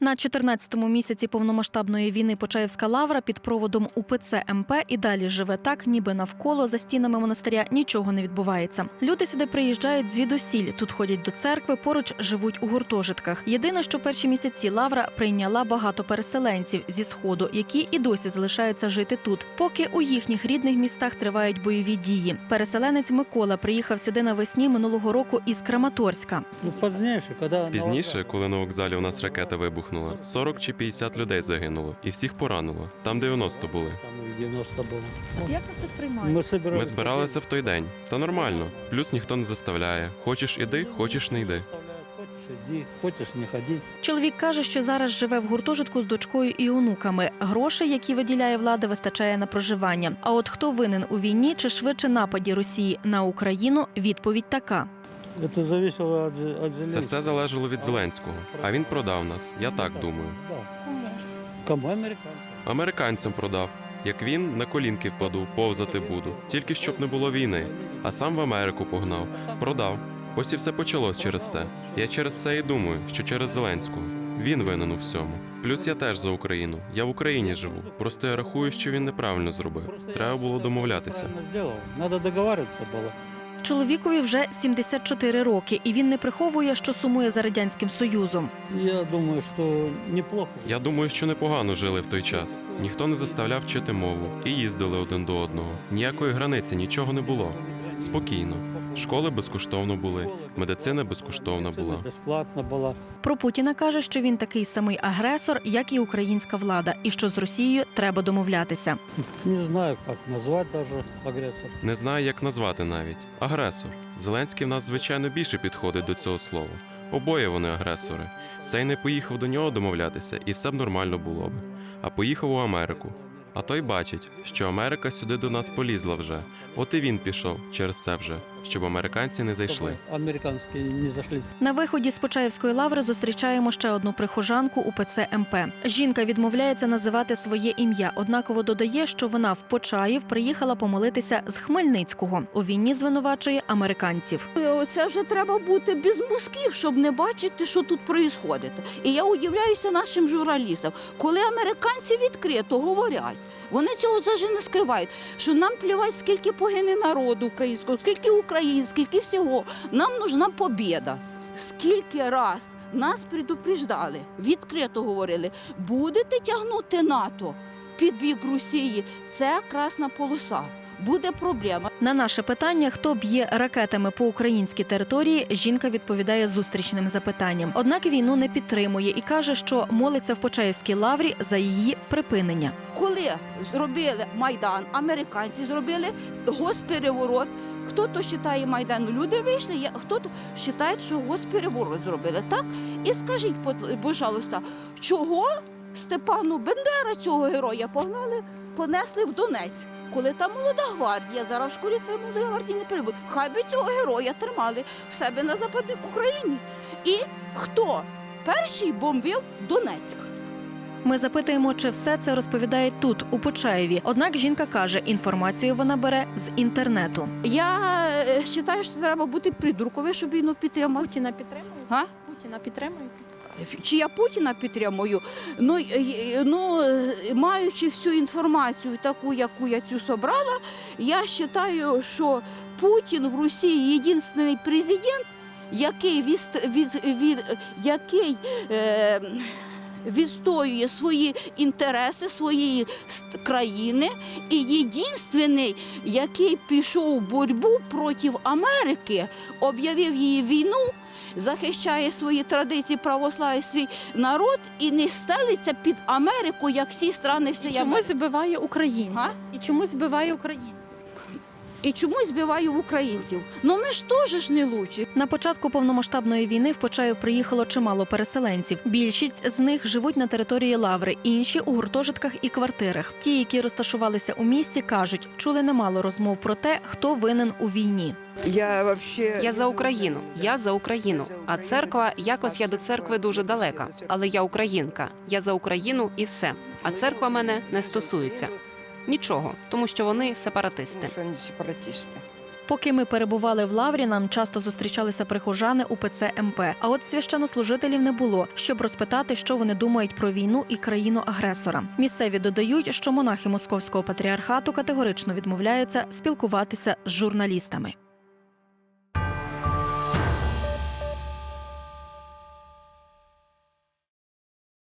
На 14-му місяці повномасштабної війни Почаївська лавра під проводом УПЦ МП і далі живе так, ніби навколо за стінами монастиря нічого не відбувається. Люди сюди приїжджають звідусіль. Тут ходять до церкви, поруч живуть у гуртожитках. Єдине, що перші місяці лавра прийняла багато переселенців зі сходу, які і досі залишаються жити тут, поки у їхніх рідних містах тривають бойові дії. Переселенець Микола приїхав сюди навесні минулого року із Краматорська. Ну. Пізніше, коли на вокзалі у нас ракета вибухнула, 40 чи 50 людей загинуло, і всіх поранило. Там 90 були. Там і 90 було. Як вас тут приймають? Ми, Ми збиралися в той день. Та нормально. Плюс ніхто не заставляє. Хочеш іди, хочеш не йди. Хочеш іди, хочеш не ходи. Чоловік каже, що зараз живе в гуртожитку з дочкою і онуками. Грошей, які виділяє влада, вистачає на проживання. А от хто винен у війні чи швидше нападі Росії на Україну? Відповідь така: Це залежало від, від Зеленського. Це все залежало від Зеленського. А він продав нас. Я так думаю. Кому американцям? Американцям продав. Як він на колінки впаду, повзати буду, тільки щоб не було війни. А сам в Америку погнав. Продав. Ось і все почалось через це. Я через це і думаю, що через Зеленського. Він винен у всьому. Плюс я теж за Україну. Я в Україні живу. Просто я рахую, що він неправильно зробив. Треба було домовлятися. Зробив. Надо було. Чоловікові вже 74 роки, і він не приховує, що сумує за радянським союзом. Я думаю, що неплохо. Я думаю, що непогано жили в той час. Ніхто не заставляв вчити мову і їздили один до одного. Ніякої границі, нічого не було. Спокійно. Школи безкоштовно були, медицина безкоштовна була. Безплатно була. Про Путіна каже, що він такий самий агресор, як і українська влада, і що з Росією треба домовлятися. Не знаю, як назвати даже агресор. Не знаю, як назвати навіть. Агресор. Зеленський в нас, звичайно, більше підходить до цього слова. Обоє вони агресори. Цей не поїхав до нього домовлятися, і все б нормально було б. А поїхав у Америку. А той бачить, що Америка сюди до нас полізла вже. От і він пішов через це вже, щоб американці не зайшли. Американські не зайшли. На виході з Почаївської лаври зустрічаємо ще одну прихожанку УПЦ МП. Жінка відмовляється називати своє ім'я, однаково додає, що вона в Почаїв приїхала помолитися з Хмельницького. У війні звинувачує американців. Це вже треба бути без мозків, щоб не бачити, що тут відбувається. І я удивляюся нашим журналістам, коли американці відкрито говорять, вони цього завжди не скривають, що нам плювать, скільки погине народу українського, скільки українців, скільки всього. Нам нужна побіда. Скільки раз нас предупреждали, відкрито говорили, будете тягнути НАТО під бік Росії, це красна полоса. Буде проблема. На наше питання, хто б'є ракетами по українській території, жінка відповідає зустрічним запитанням. Однак війну не підтримує і каже, що молиться в Почаївській лаврі за її припинення. Коли зробили Майдан, американці зробили госпереворот. Хто то вважає Майдан? Люди вийшли, хто то вважає, що госпереворот зробили. Так? І скажіть, будь- пожалуйста, чого Степану Бендера, цього героя, погнали, понесли в Донець? Коли там молода гвардія, зараз в школі це молодої гвардії не перебуде. Хай би цього героя тримали в себе на западній Україні. І хто перший бомбив Донецьк? Ми запитуємо, чи все це розповідають тут, у Почаєві. Однак жінка каже, інформацію вона бере з інтернету. Я е, вважаю, що треба бути придурковою, щоб війну підтримати. Путіна підтримує? А? Путіна підтримує? Чи я Путіна підтримую? Ну, ну, е, маючи всю інформацію, таку, яку я цю собрала, я вважаю, що Путін в Росії єдиний президент, який, від, від, від, який е, відстоює свої інтереси своєї країни, і єдиний, який пішов в боротьбу проти Америки, об'явив її війну захищає свої традиції, православ'я, свій народ і не стелиться під Америку, як всі страни всієї Чомусь збиває українців. І чомусь збиває українців. І чомусь збиває українців. Ну ми ж теж ж не лучі. На початку повномасштабної війни в Почаїв приїхало чимало переселенців. Більшість з них живуть на території лаври, інші у гуртожитках і квартирах. Ті, які розташувалися у місті, кажуть, чули немало розмов про те, хто винен у війні. Я вообще Я за Україну, я за Україну. А церква якось я до церкви дуже далека. Але я українка. Я за Україну і все. А церква мене не стосується. Нічого, тому що вони сепаратисти. Вони сепаратисти. Поки ми перебували в лаврі, нам часто зустрічалися прихожани УПЦ МП. А от священнослужителів не було, щоб розпитати, що вони думають про війну і країну-агресора. Місцеві додають, що монахи московського патріархату категорично відмовляються спілкуватися з журналістами.